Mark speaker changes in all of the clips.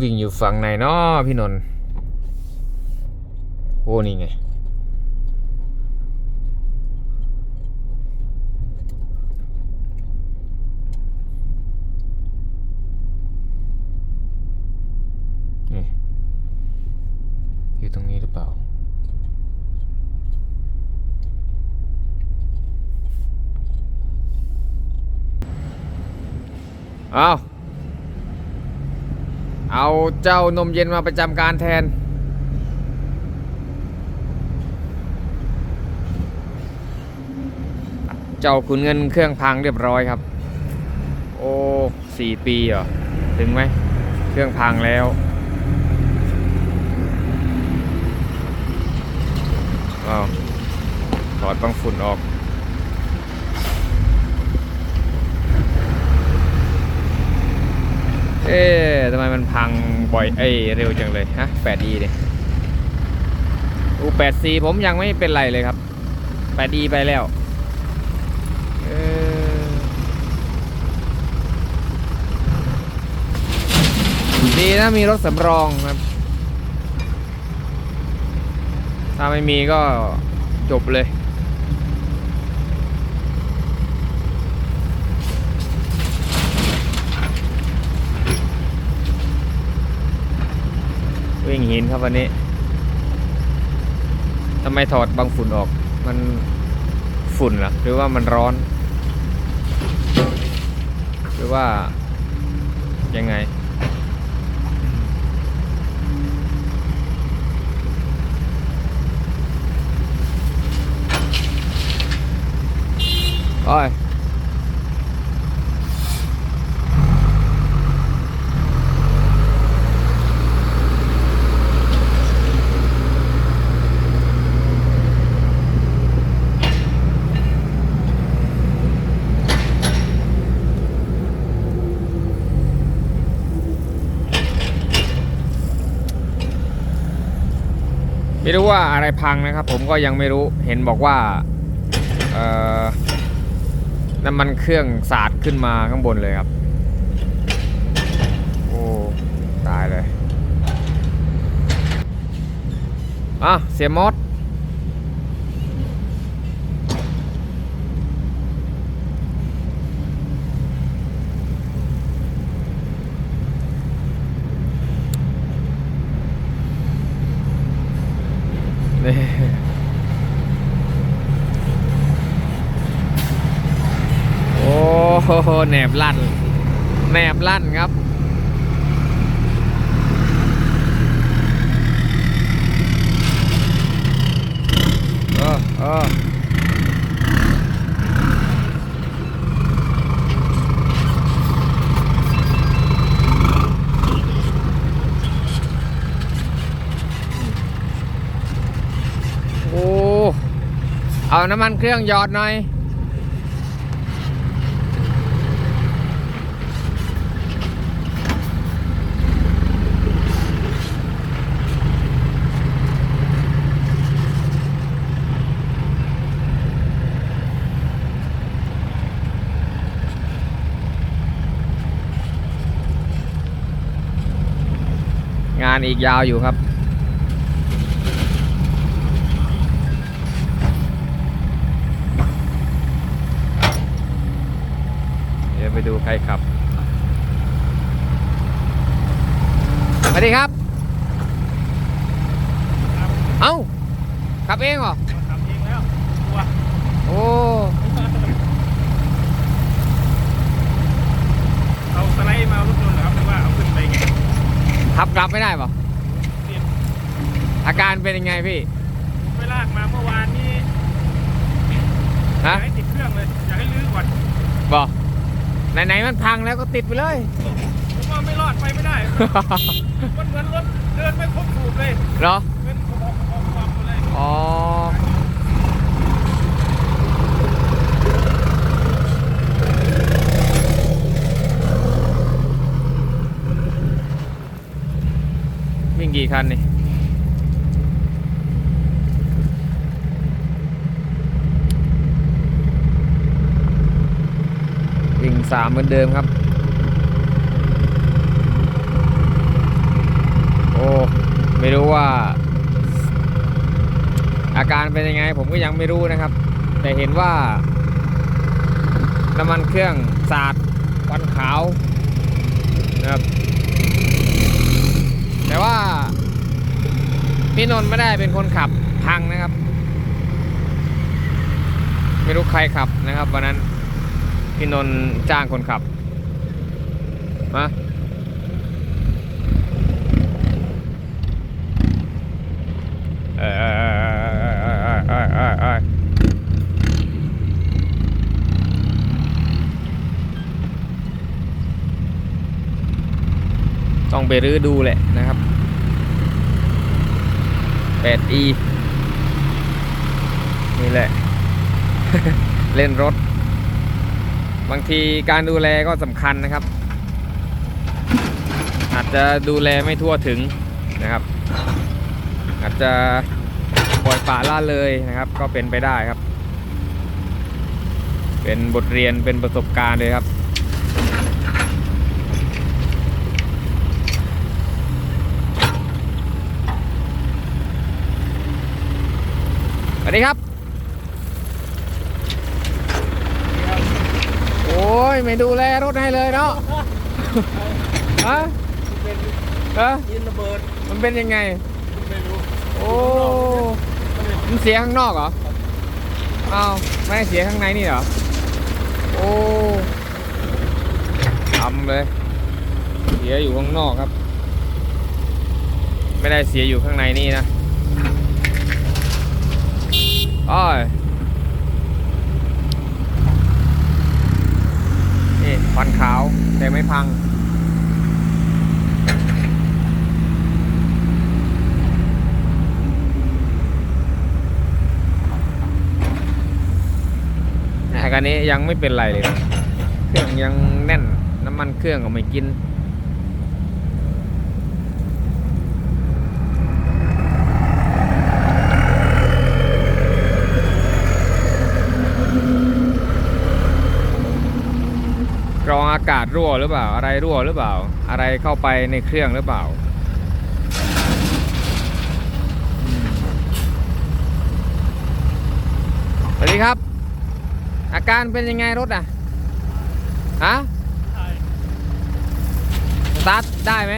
Speaker 1: วิ่งอยู่ฝั่งไหนเนาะพี่นนท์โอ้นี่ไง นี่ อยู่ตรงนี้หรือเปล่าเอาว เอาเจ้านมเย็นมาประจำการแทน เจ้าขุนเงินเครื่องพังเรียบร้อยครับ โอ้สี่ปีเหรอ ถึงไหม เครื่องพังแล้วว้าวถอดบังฝุ่นออก เอ๊ะทำไมมันพังบ่อยเอ้ยเร็วจังเลยฮะ 8E เนี่ยอู 8C ผมยังไม่เป็นไรเลยครับ 8E ไปแล้วเออดีนะมีรถสำรองครับ ถ้าไม่มีก็จบเลย วิ่งหินครับวันนี้ทำไมถอดบางฝุ่นออก มันฝุ่นหรอหรือว่ามันร้อน หรือว่ายังไง โอ้ย ไม่รู้ว่าอะไรพังนะครับ ผมก็ยังไม่รู้เห็นบอกว่าน้ำมันเครื่องสาดขึ้นมาข้างบนเลยครับ โอ้ ตายเลยอะเสียมอส นี่โอ้โหแหนบลั่นแหนบลั่นครับเออเออ เอาน้ำมันเครื่องหยอดหน่อย งานอีกยาวอยู่ครับ เดี๋ยว ไปดูใครขับสวัสดีครับ เอ้า ขับเองเหรอ
Speaker 2: ทำเองแล้วตัว
Speaker 1: โอ้
Speaker 2: เอาสไลด์มาเอารถยนต์เหรอครับหรือว่าเอาขึ้นไปไง
Speaker 1: ขับกลับไม่ได้ปะ
Speaker 2: เตรียม
Speaker 1: อาการเป็นยังไงพี่
Speaker 2: ไปลากมาเมื่อวานนี้อ
Speaker 1: ฮะ
Speaker 2: ยากให้ติดเครื่องเลยอยากให้ลื้อก่อน
Speaker 1: บอก ไหนๆมันพังแล้วก็ติดไปเลย
Speaker 2: ผมว่าไม่รอดไปไม่ได้ มันเหมือนรถเดินไม่ครบสูบเลย
Speaker 1: เหรอ
Speaker 2: เป็นของของของความหมดเลย
Speaker 1: อ๋อ วิ่งกี่คันนี่ สามเหมือนเดิมครับ โอ้ไม่รู้ว่า อาการเป็นยังไง ผมก็ยังไม่รู้นะครับ แต่เห็นว่า น้ำมันเครื่องสาดควันขาวนะครับ แต่ว่าพี่นนท์ไม่ได้เป็นคนขับพังนะครับ ไม่รู้ใครขับนะครับวันนั้น พี่นนท์จ้างคนขับ มา เออต้องไปรื้อดูแหละนะครับ 8e นี่แหละ เล่นรถ บางทีการดูแลก็สำคัญนะครับ อาจจะดูแลไม่ทั่วถึงนะครับ อาจจะปล่อยปละละเลยนะครับ ก็เป็นไปได้ครับ เป็นบทเรียนเป็นประสบการณ์เลยครับสวัสดีครับ โอ้ ยไม่ดูแลรถให้เลยเนาะฮะ
Speaker 2: เป็น
Speaker 1: ฮะ
Speaker 2: ยินระเบิด
Speaker 1: มันเป็นยังไง
Speaker 2: ไม่รู้
Speaker 1: โอ้มันเสียข้างนอกเหรออ้าวไม่ได้เสียข้างในนี่เหรอ โอ้ทำเลย เสียอยู่ข้างนอกครับ ไม่ได้เสียอยู่ข้างในนี่นะอ้อย นี่ควันขาว แต่ไม่พัง คันนี้ยังไม่เป็นไรเลย เครื่องยังแน่น น้ำมันเครื่องก็ไม่กิน กร องอากาศรั่วหรือเปล่า อะไรรั่วหรือเปล่า อะไรเข้าไปในเครื่องหรือเปล่าสวัสดีครับ อาการเป็นยังไงรถอะฮะ
Speaker 2: ใช่
Speaker 1: สตาร์ทได้ไหม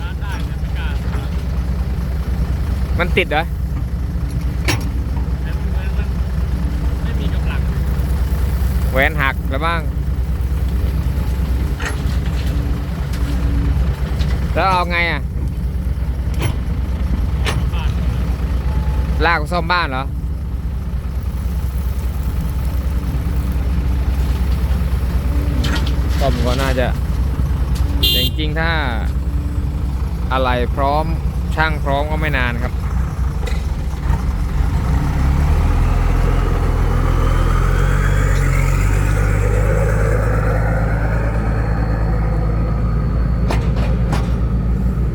Speaker 2: ร้านได้นะประกาศ
Speaker 1: มันติดเหรอ
Speaker 2: แต่มันเหมือนมันไม่มีกำลัง
Speaker 1: แหวนหักแล้วบ้าง แล้วเอาไงอะ ลากซ่อมบ้านเหรอ ซ่อมก็น่าจะแต่จริงๆถ้า อะไรพร้อมช่างพร้อมก็ไม่นานครับ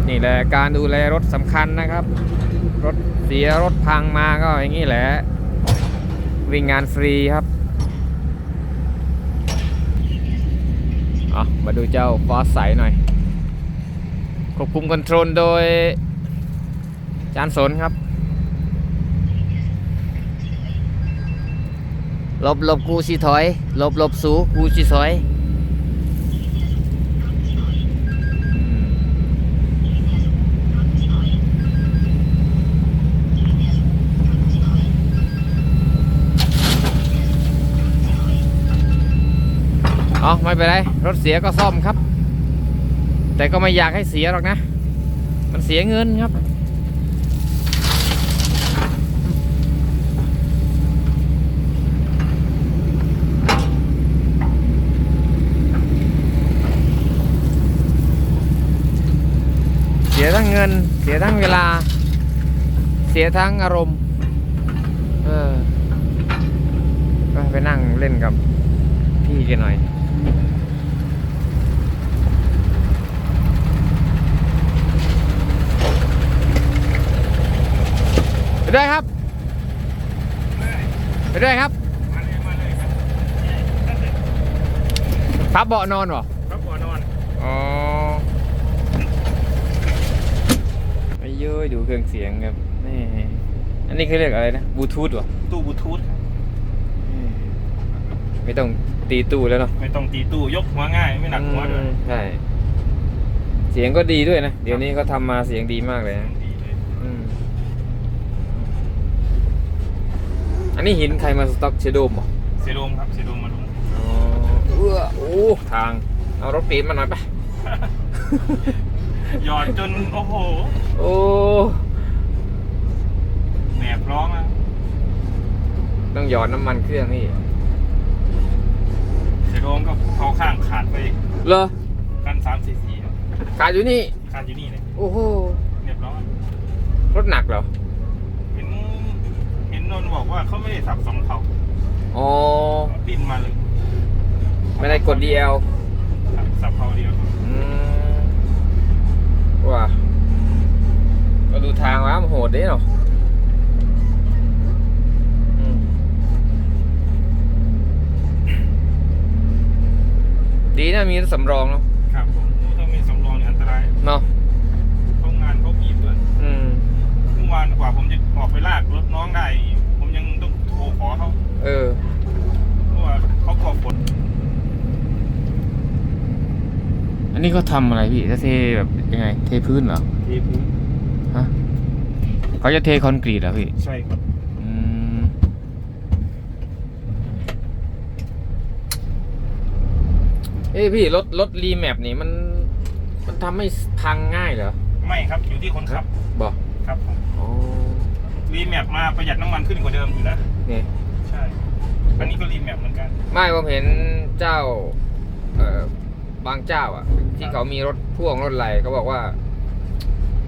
Speaker 1: นี่แหละ การดูแลรถสำคัญนะครับ รถเสียรถพังมาก็อย่างนี้แหละ วิ่งงานฟรีครับเอามาดูเจ้าฟอสใสหน่อย ควบคุมคอนโทรลโดย จานสนครับหลบหลบกูสิถอยหลบหลบสูกูสิถอย เอาไม่เป็นไร รถเสียก็ซ่อมครับ แต่ก็ไม่อยากให้เสียหรอกนะ มันเสียเงินครับ เสียทั้งเงิน เสียทั้งเวลา เสียทั้งอารมณ์ เออก็ไปนั่งเล่นกับพี่กันหน่อย ไปด้วยครับ ไปด้วยครับ
Speaker 2: มาเลยมาเลยครับ
Speaker 1: พับเบาะนอนเหรอ
Speaker 2: ครับหัวนอน
Speaker 1: อ๋ออายุย้ยดูเครื่องเสียงครับนี่อันนี้เขาเรียกอะไรนะบลูทูธวะ
Speaker 2: ตู้บลูทูธครับ
Speaker 1: ไม่ต้อง ตีตู้แล้วเนาะ
Speaker 2: ไม่ต้องตีตู้ยกหัวง่ายไม่หนักหัวด้วย
Speaker 1: อืมใช่ เสียงก็ดีด้วยนะ เดี๋ยวนี้เขาทำมาเสียงดีมากเลยนะ
Speaker 2: ดีเลย
Speaker 1: อืมอันนี้หินใครมาสต็อกเชโดมเหรอ
Speaker 2: เซโรมครับเซโรมมาลง
Speaker 1: อ๋อเออโอ้ทาง เอารถปีนมาหน่อยปะ
Speaker 2: หยอดจนโอ้โห
Speaker 1: โอ้
Speaker 2: แหนบร้องอะ
Speaker 1: ต้องหยอดน้ำมันเครื่องนี่
Speaker 2: เซโรมก็เข้าข้างขาดไป
Speaker 1: เหรอ
Speaker 2: กันสามสี่สี่
Speaker 1: ขาดอยู่นี่
Speaker 2: ขาดอยู่นี่เลย
Speaker 1: โอ้โห
Speaker 2: เรียบร้อย
Speaker 1: รถหนักเหรอ
Speaker 2: เห็นเห็นนนท์บอกว่าเขาไม่ได้สับสองเขา
Speaker 1: อ๋อ
Speaker 2: ดิ้นมาเลย
Speaker 1: ไม่ได้กด DL
Speaker 2: สับสับเขาเดียว
Speaker 1: อืมว่าก็ดูทางว่ามันโหดเด้เนาะ ดีนะมีรถสำรองเนาะ
Speaker 2: ครับผมถ้ามีสำรองเนี่ยอันตราย
Speaker 1: เนาะ
Speaker 2: เขางานเขาบีบด้วย
Speaker 1: อืม
Speaker 2: เมื่อวานกว่าผมจะออกไปลากรถน้องได้ ผมยังต้องโทรขอเขา
Speaker 1: เออ
Speaker 2: เพราะว่าเขากลัวฝน
Speaker 1: อันนี้เขาทำอะไรพี่จะเทแบบยังไง เทพื้นเหรอ
Speaker 2: ทีพื้น
Speaker 1: ฮะเขาจะเทคอนกรีตเหรอพี่
Speaker 2: ใช่ครับ
Speaker 1: อืม เอ้ยพี่รถรถรีแมปนี่มันมันทำให้พังง่ายเหรอ
Speaker 2: ไม่ครับอยู่ที่คนขับ
Speaker 1: บอก
Speaker 2: ครับผม
Speaker 1: อ๋อ
Speaker 2: รีแมปมาประหยัดน้ำมันขึ้นกว่าเดิมอยู่นะ
Speaker 1: นี่
Speaker 2: ใช่อันนี้ก็รีแมปเหมือนกัน
Speaker 1: ไม่ผมเห็นเจ้าเอ่อบางเจ้าอะ ที่เขามีรถพ่วงรถอะไรเขาบอกว่า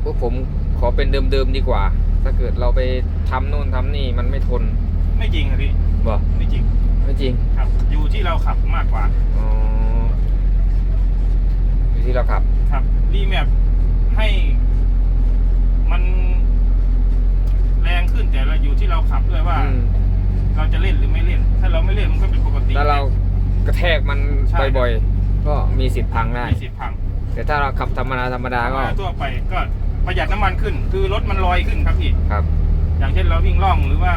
Speaker 1: พวกผมขอเป็นเดิมๆดีกว่า ถ้าเกิดเราไปทำโน่นทำนี่มันไม่ทน
Speaker 2: ไม่จริงครับพี่
Speaker 1: บอก
Speaker 2: ไม่จริง
Speaker 1: ไม่จริง
Speaker 2: ครับ อยู่ที่เราขับมากกว่า
Speaker 1: อ๋อ อยู่ที่เราขับ
Speaker 2: ครับรีแมปให้มันแรงขึ้นแต่เราอยู่ที่เราขับด้วยว่า
Speaker 1: อืม
Speaker 2: เราจะเล่นหรือไม่เล่น ถ้าเราไม่เล่นมันก็เป็นปกติ
Speaker 1: ถ้าเรากระแทกมัน
Speaker 2: ใช่
Speaker 1: บ่อยๆ ก็มีสิทธิ์พังได้
Speaker 2: มีสิทธิ์พัง
Speaker 1: แต่ถ้าเราขับธรรมดาธรรมดาก็
Speaker 2: ทั่วไปก็ประหยัดน้ำมันขึ้น คือรถมันลอยขึ้นครับพี่
Speaker 1: ครับ
Speaker 2: อย่างเช่นเราวิ่งล่องหรือว่า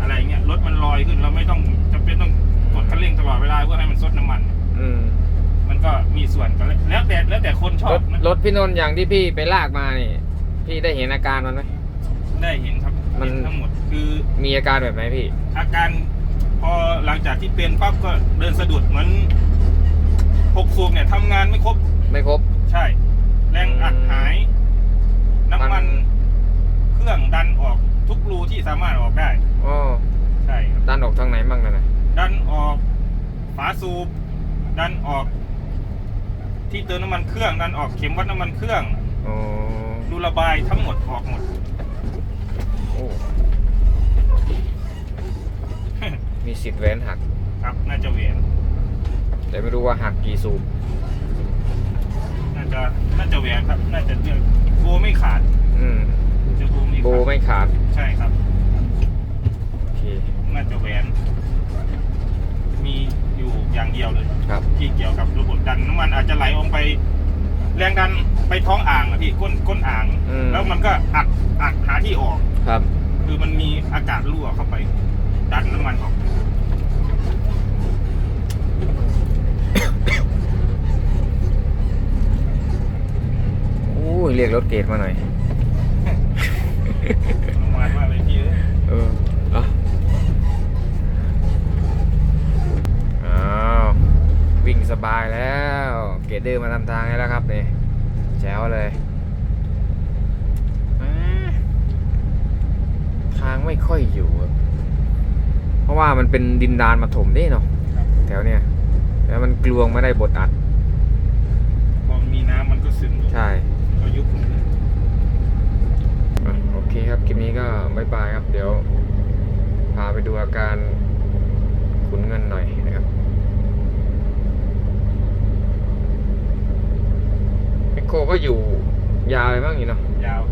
Speaker 2: อะไรเงี้ยรถมันลอยขึ้นเราไม่ต้องจำเป็นต้องกดคันเร่งตลอดเวลาเพื่อให้มันซดน้ำมัน
Speaker 1: อืม
Speaker 2: มันก็มีส่วนกันแล้วแต่แล้วแต่คนชอ
Speaker 1: ร
Speaker 2: บ
Speaker 1: ถ
Speaker 2: นะ
Speaker 1: รถพี่นนท์อย่างที่พี่ไปลากมานี่พี่ได้เห็นอาการมันไหม
Speaker 2: ได้เห็นครับ
Speaker 1: มัน
Speaker 2: เห็นทั้งหมดคือ
Speaker 1: มีอาการแบบไหนพี่
Speaker 2: อาการพอหลังจากที่เป็นปั๊บก็เดินสะดุดเหมือนหกสูบเนี่ยทำงานไม่ครบ
Speaker 1: ไม่ครบ
Speaker 2: ใช่ แรงอัดหาย น้ำ
Speaker 1: มั
Speaker 2: มัน
Speaker 1: น
Speaker 2: เครื่องดันออกทุกรูที่สามารถออกได้
Speaker 1: อ๋อ
Speaker 2: ใช่ครับ
Speaker 1: ด้านออกทางไหนบ้างนะนะ
Speaker 2: ดันออกฝาสูบ ดันออก ที่เติมน้ำมันเครื่องดันออกเข็มวัดน้ำมันเครื่อง
Speaker 1: อ๋อ
Speaker 2: รูระบายทั้งหมดออกหมด
Speaker 1: โอ้มีสิทธิ์แหวนหัก
Speaker 2: ครับน่าจะเวียน
Speaker 1: แต่ไม่รู้ว่าหักกี่สูบ
Speaker 2: น่าจะน่าจะเวียนครับ น่าจะเลือกโบไม่ขาด
Speaker 1: อืม
Speaker 2: จะโบไม่
Speaker 1: โบ
Speaker 2: ขาด
Speaker 1: ไม่ขาด
Speaker 2: ใช่ครับ
Speaker 1: โอเค
Speaker 2: น่าจะแหวนมี อยู่อย่างเดียวเลย
Speaker 1: ครับ
Speaker 2: ที่เกี่ยวกับระบบดันน้ำมันอาจจะไหลออกไป แรงดันไปท้องอ่างอะพี่ก้นก้นอ่าง
Speaker 1: อืม
Speaker 2: แล้วมันก็อัดอัดหาที่ออก
Speaker 1: ครับ
Speaker 2: คือมันมีอากาศรั่วเข้าไป ดันน้ำมันออก
Speaker 1: โอ้ยเรียกรถเกตมาหน่อย
Speaker 2: ประมาณว่าอะไรพี่เอ้ย
Speaker 1: เออเอะอ้าว วิ่งสบายแล้ว เกตเดอร์มาทำทางให้แล้วครับนี่แจ๋วเลยอ่าทางไม่ค่อยอยู่อะเพราะว่ามันเป็นดินดานมาถมเด้เนาะแถวเนี้ยแล้วมันกลวงไม่ได้บดอัด
Speaker 2: พอมีน้ำมันก็ซึมลง
Speaker 1: ใช่
Speaker 2: ก็ยุบลงเลย
Speaker 1: อะโอเคครับคลิปนี้ก็บายบายครับ เดี๋ยวพาไปดูอาการขุนเงินหน่อยนะครับเอ็ก โคก็อยู่ยาวเลยบ้างอยู่เนาะ
Speaker 2: ยาว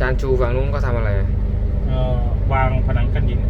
Speaker 1: จานชูฝั่งนู้นก็ทำอะไรอะ
Speaker 2: เอ่อวางผนังกันดิน